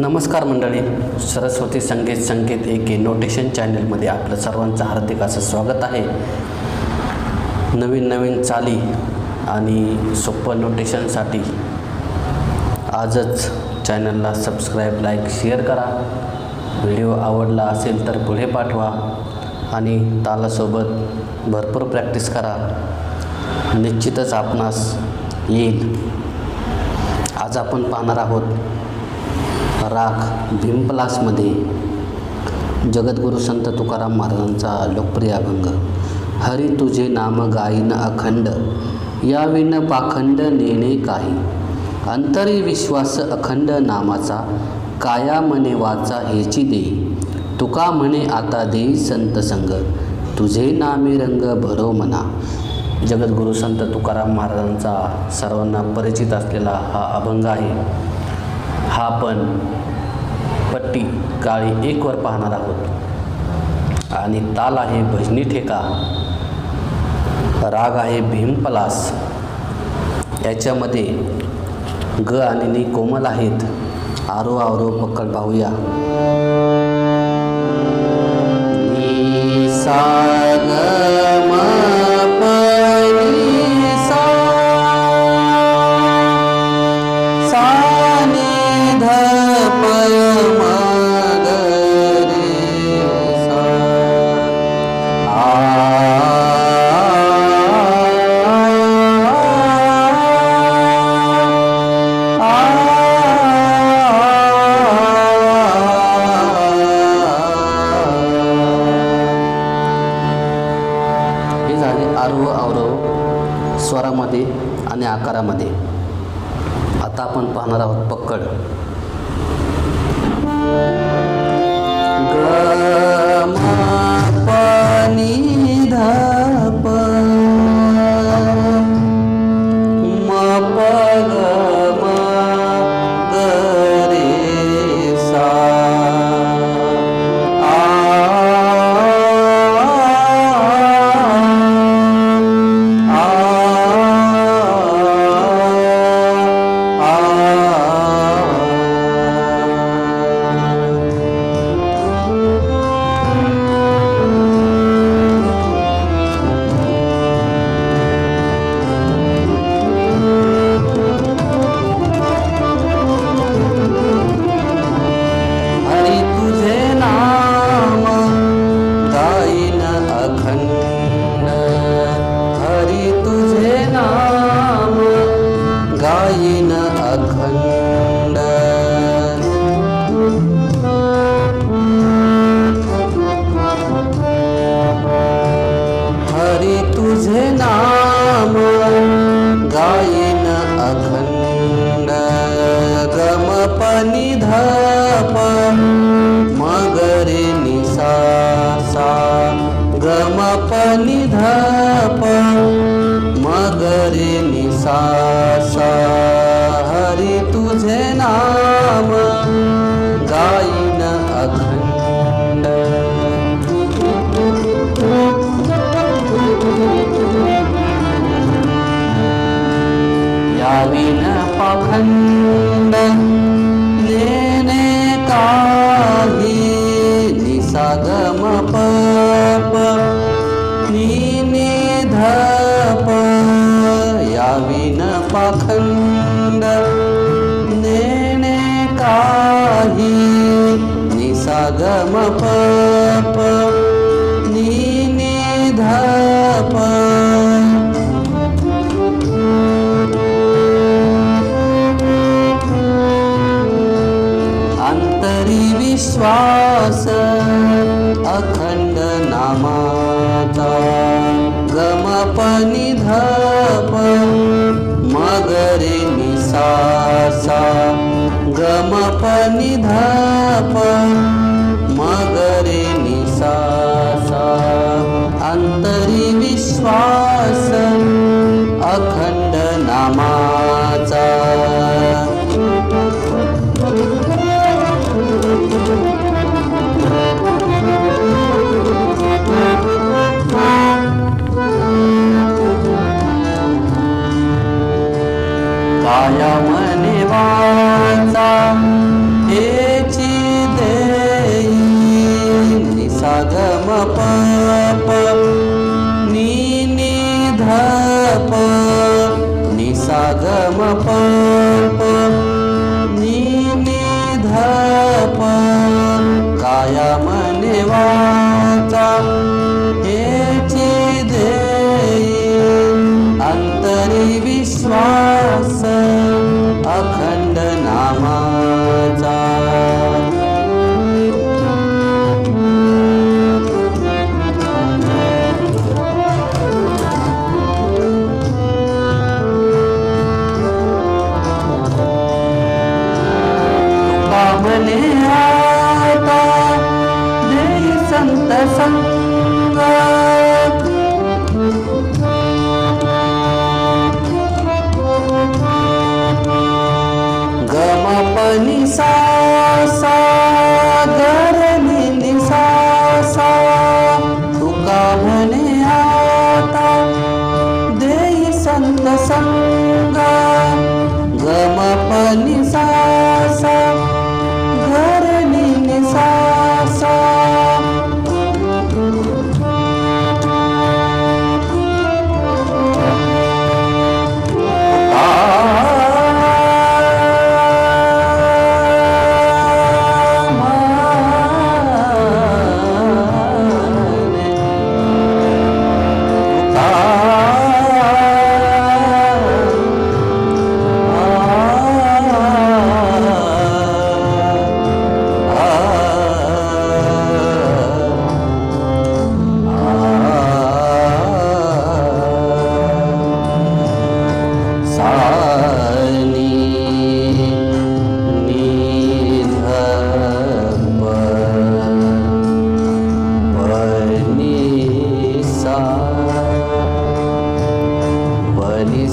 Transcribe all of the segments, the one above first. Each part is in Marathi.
नमस्कार मंडळी. सरस्वती संगीत संकेत एके नोटेशन चॅनलमध्ये आपलं सर्वांचं हार्दिक असं स्वागत आहे. नवीन नवीन चाली आणि सोपं नोटेशनसाठी आजच चॅनलला सबस्क्राईब लाईक शेअर करा. व्हिडिओ आवडला असेल तर पुढे पाठवा आणि तालासोबत भरपूर प्रॅक्टिस करा. निश्चितच आपणास येईल. आज आपण पाहणार आहोत राख भीमपलासमध्ये जगद्गुरू संत तुकाराम महाराजांचा लोकप्रिय अभंग. हरी तुझे नाम गाईन अखंड या विण पाखंड नेणे काही. अंतरी विश्वास अखंड नामाचा काया मने वाचा हेची दे. तुका म्हणे आता दे संत संग तुझे नामे रंग भरो मना. जगद्गुरू संत तुकाराम महाराजांचा सर्वांना परिचित असलेला हा अभंग आहे. हा आपण पट्टी काळी एकवर पाहणार आहोत. आणि ताल आहे भजनी ठेका. राग आहे भीमपलास याच्यामध्ये ग आणि नी कोमल आहेत. आरो आरो पक्कड पाहूया. सा आहे आरोह अवरोह स्वरामध्ये आणि आकारामध्ये. आता आपण पाहणार आहोत पक्कड ग म ध हरी तुझे नाम गायन अखंड याविन पाखंड धा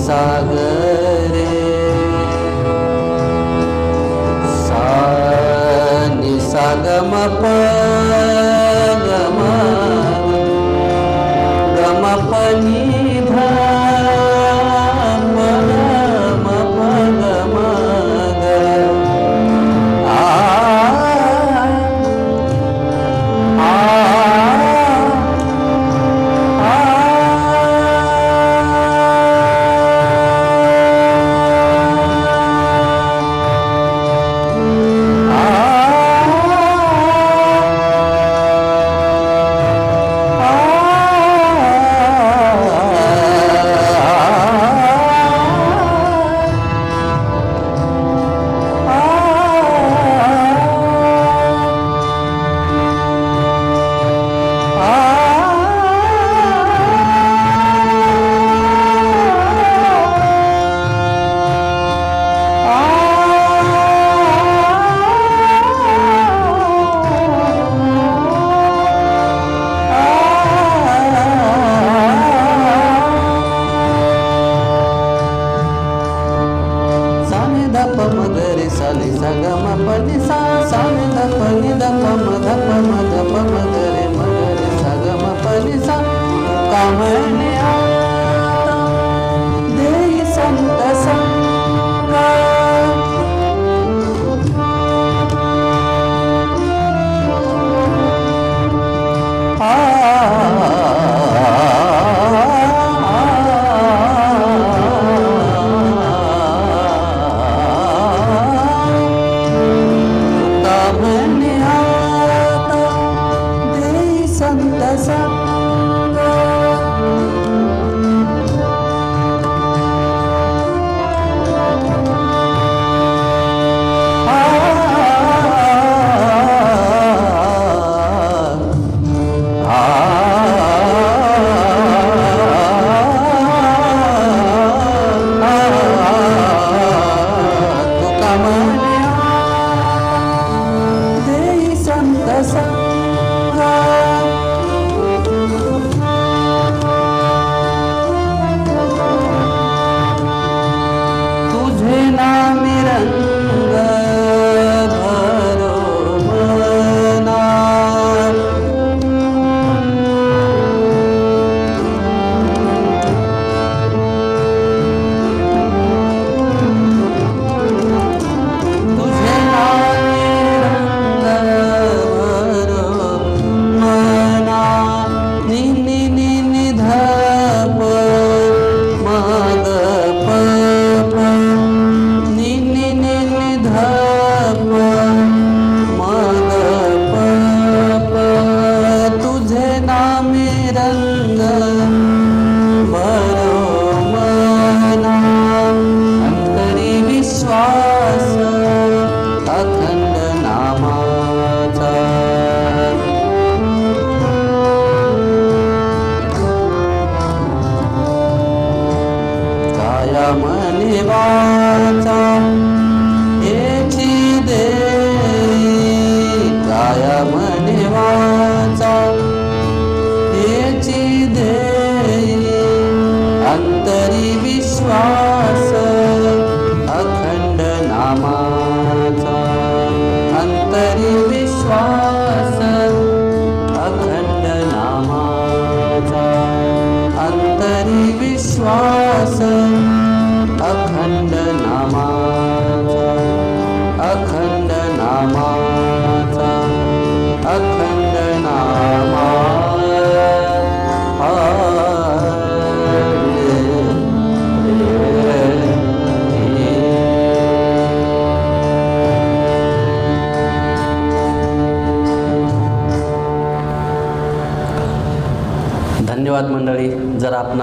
सागरे सा निसागमप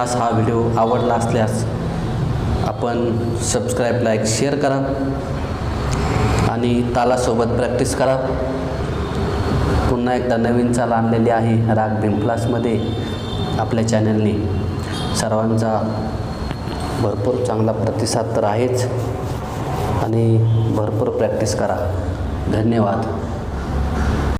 आपणास हा व्हिडिओ आवडला असल्यास आपण सबस्क्राईब लाईक शेअर करा आणि तालासोबत प्रॅक्टिस करा. पुन्हा एकदा नवीन चाल आणलेली आहे राग भीम आपल्या चॅनलने सर्वांचा भरपूर चांगला प्रतिसाद तर आहेच. आणि भरपूर प्रॅक्टिस करा. धन्यवाद.